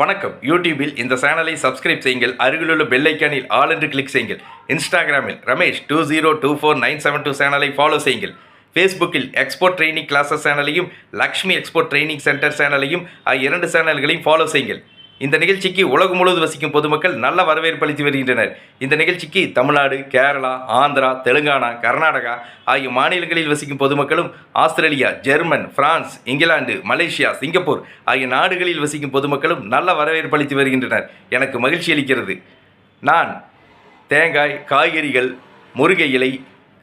வணக்கம். யூடியூபில் இந்த சேனலை சப்ஸ்கிரைப் செய்யுங்கள். அருகிலுள்ள பெல்லைக்கானில் ஆல் என்று கிளிக் செய்யுங்கள். இன்ஸ்டாகிராமில் Ramesh two zero two four nine seven two சேனலை ஃபாலோ செய்யுங்கள். ஃபேஸ்புக்கில் எக்ஸ்போர்ட் ட்ரைனிங் கிளாஸஸ் சேனலையும் லக்ஷ்மி எக்ஸ்போர்ட் ட்ரைனிங் சென்டர் சேனலையும் இரண்டு சேனல்களையும் ஃபாலோ செய்யுங்கள். இந்த நிகழ்ச்சிக்கு உலகம் முழுவதும் வசிக்கும் பொதுமக்கள் நல்ல வரவேற்பு அளித்து வருகின்றனர். இந்த நிகழ்ச்சிக்கு தமிழ்நாடு கேரளா ஆந்திரா தெலுங்கானா கர்நாடகா ஆகிய மாநிலங்களில் வசிக்கும் பொதுமக்களும் ஆஸ்திரேலியா ஜெர்மன் பிரான்ஸ் இங்கிலாந்து மலேசியா சிங்கப்பூர் ஆகிய நாடுகளில் வசிக்கும் பொதுமக்களும் நல்ல வரவேற்பு அளித்து வருகின்றனர். எனக்கு மகிழ்ச்சி அளிக்கிறது. நான் தேங்காய் காய்கறிகள் முருங்கை இலை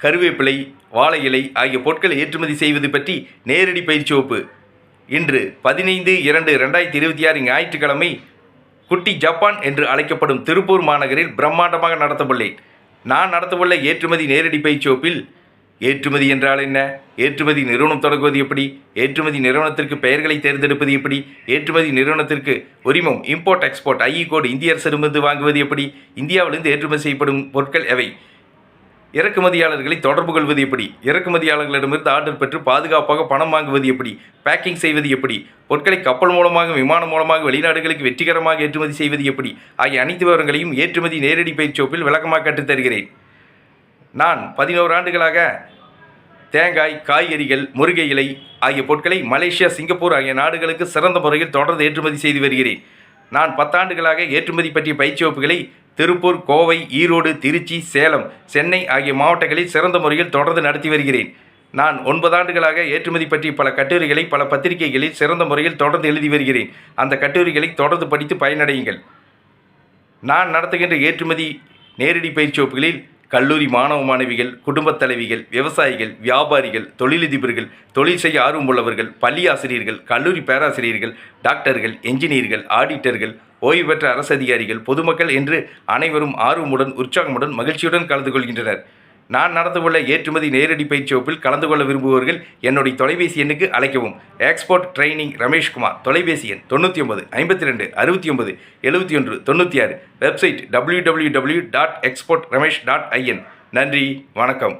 கருவேப்பிலை வாழை இலை ஆகிய பொருட்களை ஏற்றுமதி செய்வது பற்றி நேரடி பயிற்சி வகுப்பு இன்று பதினைந்து இரண்டு ரெண்டாயிரத்தி இருபத்தி ஆறு ஞாயிற்றுக்கிழமை குட்டி ஜப்பான் என்று அழைக்கப்படும் திருப்பூர் மாநகரில் பிரம்மாண்டமாக நடத்தப்பள்ளேன் நான் நடத்தவுள்ள ஏற்றுமதி நேரடி பயிற்சி வகுப்பில் ஏற்றுமதி என்றால் என்ன? ஏற்றுமதி நிறுவனம் தொடங்குவது எப்படி? ஏற்றுமதி நிறுவனத்திற்கு பெயர்களை தேர்ந்தெடுப்பது எப்படி? ஏற்றுமதி நிறுவனத்திற்கு உரிமம் இம்போர்ட் எக்ஸ்போர்ட் ஐஇ கோடு இந்திய அரசிடமிருந்து வாங்குவது எப்படி? இந்தியாவிலிருந்து ஏற்றுமதி செய்யப்படும் பொருட்கள் எவை? இறக்குமதியாளர்களை தொடர்பு கொள்வது எப்படி? இறக்குமதியாளர்களிடமிருந்து ஆர்டர் பெற்று பாதுகாப்பாக பணம் வாங்குவது எப்படி? பேக்கிங் செய்வது எப்படி? பொருட்களை கப்பல் மூலமாக விமானம் மூலமாக வெளிநாடுகளுக்கு வெற்றிகரமாக ஏற்றுமதி செய்வது எப்படி? ஆகிய அனைத்து விவரங்களையும் ஏற்றுமதி நேரடி பயிற்சி விளக்கமாக கற்றுத் தருகிறேன். நான் பதினோரு ஆண்டுகளாக தேங்காய் காய்கறிகள் முருகை இலை ஆகிய பொருட்களை மலேசியா சிங்கப்பூர் ஆகிய நாடுகளுக்கு சிறந்த முறையில் தொடர்ந்து ஏற்றுமதி செய்து வருகிறேன். நான் பத்தாண்டுகளாக ஏற்றுமதி பற்றிய பயிற்சி வகுப்புகளை திருப்பூர் கோவை ஈரோடு திருச்சி சேலம் சென்னை ஆகிய மாவட்டங்களில் சிறந்த முறையில் தொடர்ந்து நடத்தி வருகிறேன். நான் ஒன்பதாண்டுகளாக ஏற்றுமதி பற்றி பல கட்டுரைகளை பல பத்திரிகைகளில் சிறந்த முறையில் தொடர்ந்து எழுதி வருகிறேன். அந்த கட்டுரைகளை தொடர்ந்து படித்து பயனடையுங்கள். நான் நடத்துகின்ற ஏற்றுமதி நேரடி பயிற்சி வகுப்புகளில் கல்லூரி மாணவ மாணவிகள் குடும்பத் தலைவிகள் விவசாயிகள் வியாபாரிகள் தொழிலதிபர்கள் தொழில் செய்ய ஆர்வமுள்ளவர்கள் பள்ளி ஆசிரியர்கள் கல்லூரி பேராசிரியர்கள் டாக்டர்கள் என்ஜினியர்கள் ஆடிட்டர்கள் ஓய்வு பெற்ற அரசு அதிகாரிகள் பொதுமக்கள் என்று அனைவரும் ஆர்வமுடன் உற்சாகமுடன் மகிழ்ச்சியுடன் கலந்து கொள்கின்றனர். நான் நடத்தவுள்ள ஏற்றுமதி நேரடி பயிற்சி வகுப்பில் கலந்து கொள்ள விரும்புபவர்கள் என்னுடைய தொலைபேசி எண்ணுக்கு அழைக்கவும். எக்ஸ்போர்ட் ட்ரைனிங் ரமேஷ்குமார் தொலைபேசி எண் தொண்ணூற்றி ஒன்பது ஐம்பத்தி ரெண்டு அறுபத்தி ஒன்பது எழுபத்தி ஒன்று தொண்ணூற்றி ஆறு website W W W dot export Ramesh dot IN நன்றி வணக்கம்.